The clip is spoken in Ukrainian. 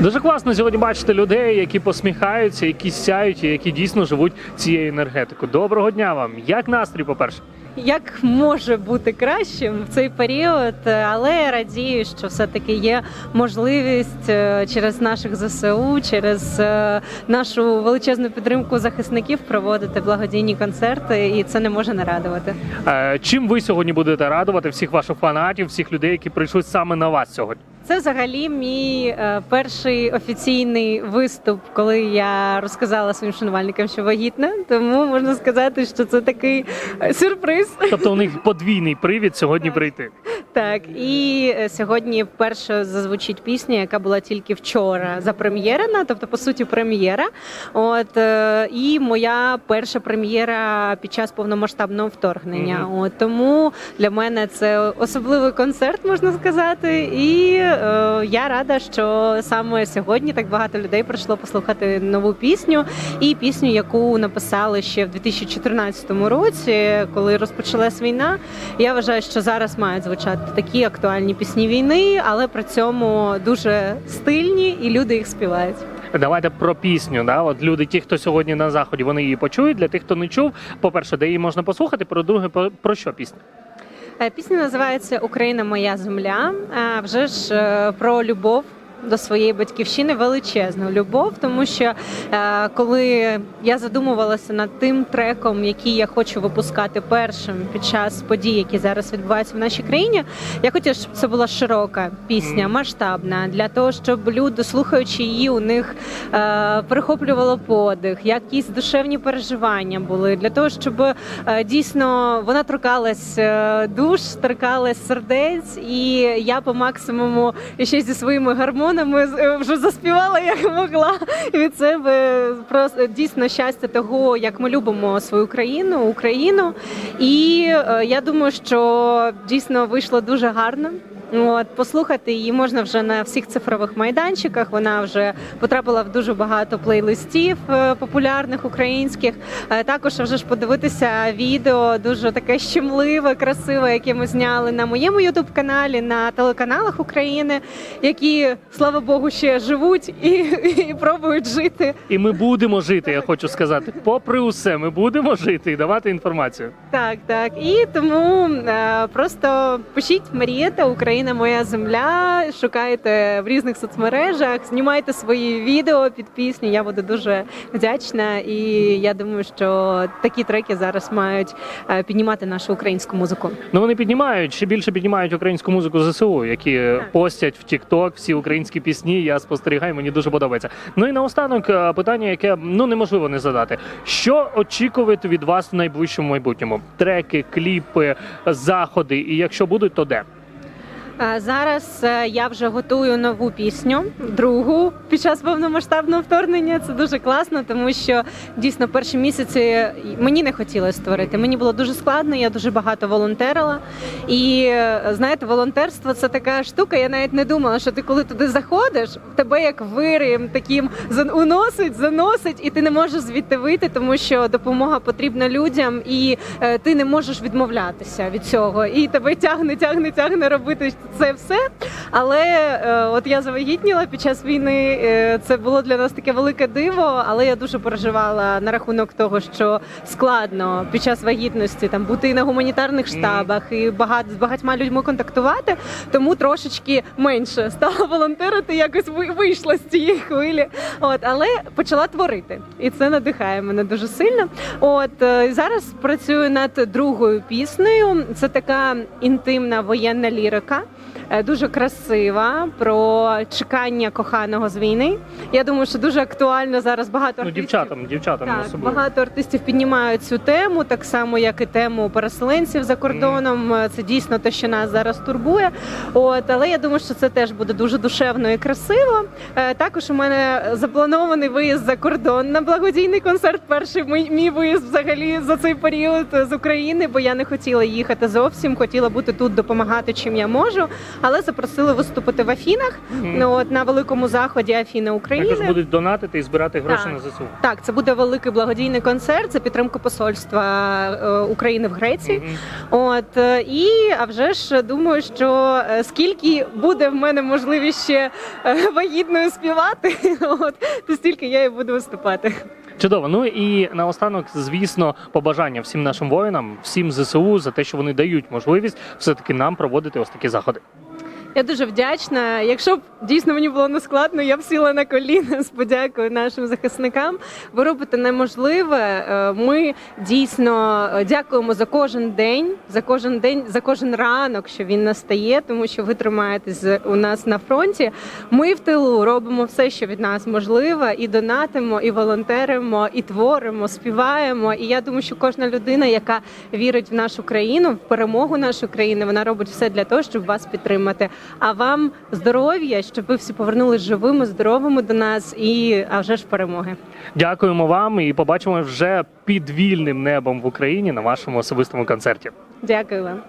Дуже класно сьогодні бачити людей, які посміхаються, які сяють, і які дійсно живуть цією енергетикою. Доброго дня вам! Як настрій, по-перше? Як може бути кращим в цей період, але я радію, що все-таки є можливість е, через наших ЗСУ, через е, нашу величезну підтримку захисників проводити благодійні концерти, і це не може не радувати. Е, Чим ви сьогодні будете радувати всіх ваших фанатів, всіх людей, які прийшли саме на вас сьогодні? Це взагалі мій е, перший офіційний виступ, коли я розказала своїм шанувальникам, що вагітна. Тому можна сказати, що це такий е, сюрприз. Тобто у них подвійний привід сьогодні прийти. Так, і е, сьогодні вперше зазвучить пісня, яка була тільки вчора запрем'єрена, тобто по суті прем'єра. От і моя перша прем'єра під час повномасштабного вторгнення. Мгм. От тому для мене це особливий концерт, можна сказати. І я рада, що саме сьогодні так багато людей прийшло послухати нову пісню і пісню, яку написали ще в 2014 році, коли розпочалась війна. Я вважаю, що зараз мають звучати такі актуальні пісні війни, але при цьому дуже стильні, і люди їх співають. Давайте про пісню. Да? От люди, ті, хто сьогодні на заході, вони її почують. Для тих, хто не чув, по-перше, де її можна послухати. Про друге, про що пісня? Е, Пісня називається Україна, моя земля. А вже ж е, про любов. До своєї батьківщини величезну любов, тому що е, коли я задумувалася над тим треком, який я хочу випускати першим під час подій, які зараз відбуваються в нашій країні, я хотіла, щоб це була широка пісня, масштабна, для того, щоб люди, слухаючи її, у них е, перехоплювало подих, якісь душевні переживання були, для того, щоб е, дійсно вона торкалась е, душ, торкалась сердець, і я по максимуму ще зі своїми гормонами з- е, вже заспівала як могла. Від себе просто дійсно щастя того, як ми любимо свою країну, Україну. І е, я думаю, що дійсно вийшло дуже гарно. От послухати її можна вже на всіх цифрових майданчиках. Вона вже потрапила в дуже багато плейлистів е, популярних українських. Е, Також вже ж подивитися відео дуже таке щемливе, красиве, яке ми зняли на моєму ютуб каналі, на телеканалах України, які слава Богу ще живуть і, і пробують жити. І ми будемо жити, я хочу сказати. Попри усе, ми будемо жити і давати інформацію. Так, так. І тому е, просто пишіть Марієта, Україна, моя земля. Шукайте в різних соцмережах, знімайте свої відео під пісню. Я буду дуже вдячна. І я думаю, що такі треки зараз мають е, піднімати нашу українську музику. Ну вони піднімають ще більше піднімають українську музику ЗСУ, які Так. постять в TikTok всі українські пісні. Я спостерігаю, мені дуже подобається. Ну і наостанок е, питання, яке ну неможливо не задати. Що очікувати від вас в найближчому майбутньому? Треки, кліпи, заходи, і якщо будуть, то де? Зараз е, я вже готую нову пісню, другу під час повномасштабного вторгнення. Це дуже класно, тому що дійсно перші місяці мені не хотілося створити. Мені було дуже складно, я дуже багато волонтерила. І е, знаєте, волонтерство це така штука. Я навіть не думала, що ти коли туди заходиш, тебе як вирим таким уносить, заносить, і ти не можеш звідти вийти, тому що допомога потрібна людям, і е, ти не можеш відмовлятися від цього. І тебе тягне, тягне, тягне робити це все. Але е, от я завагітніла під час війни. е, Це було для нас таке велике диво, але я дуже переживала на рахунок того, що складно під час вагітності там бути на гуманітарних штабах і багато з багатьма людьми контактувати. Тому трошечки менше стала волонтерити, якось вийшла з цієї хвилі. От, але почала творити, і це надихає мене дуже сильно. От е, зараз працюю над другою піснею. Це така інтимна воєнна лірика. Е, Дуже красива про чекання коханого з війни. Я думаю, що дуже актуально зараз багато Ну, артистів. дівчатам, дівчатам Так, особливо. багато артистів піднімають цю тему, так само як і тему переселенців за кордоном. Це дійсно те, що нас зараз турбує. От, але я думаю, що це теж буде дуже душевно і красиво. Е, Також у мене запланований виїзд за кордон на благодійний концерт. Перший мій, мій виїзд взагалі за цей період з України, бо я не хотіла їхати зовсім. Хотіла бути тут, допомагати чим я можу. Але запросили виступити в Афінах. Ну от на великому заході Афіни України. Також будуть донатити і збирати гроші Так. на ЗСУ. Так, це буде великий благодійний концерт. Це підтримка посольства е, України в Греції. От е, і а вже ж думаю, що е, скільки буде в мене можливість ще вагітною співати, от то стільки я і буду виступати. Чудово. Ну і наостанок, звісно, побажання всім нашим воїнам, всім ЗСУ за те, що вони дають можливість все таки нам проводити ось такі заходи. Я дуже вдячна. Якщо б дійсно мені було не складно, я б сіла на коліна з подякою нашим захисникам. Ви робите неможливе. Е, Ми дійсно е, дякуємо за кожен день, за кожен день, за кожен ранок, що він настає, тому що ви тримаєтесь у нас на фронті. Ми в тилу робимо все, що від нас можливе, і донатимо, і волонтеримо, і творимо, співаємо. І я думаю, що кожна людина, яка вірить в нашу країну, в перемогу нашої країни, вона робить все для того, щоб вас підтримати. А вам здоров'я, щоб ви всі повернулись живими, здоровими до нас, і а вже ж перемоги. Дякуємо вам і побачимо вже під вільним небом в Україні на вашому особистому концерті. Дякую вам.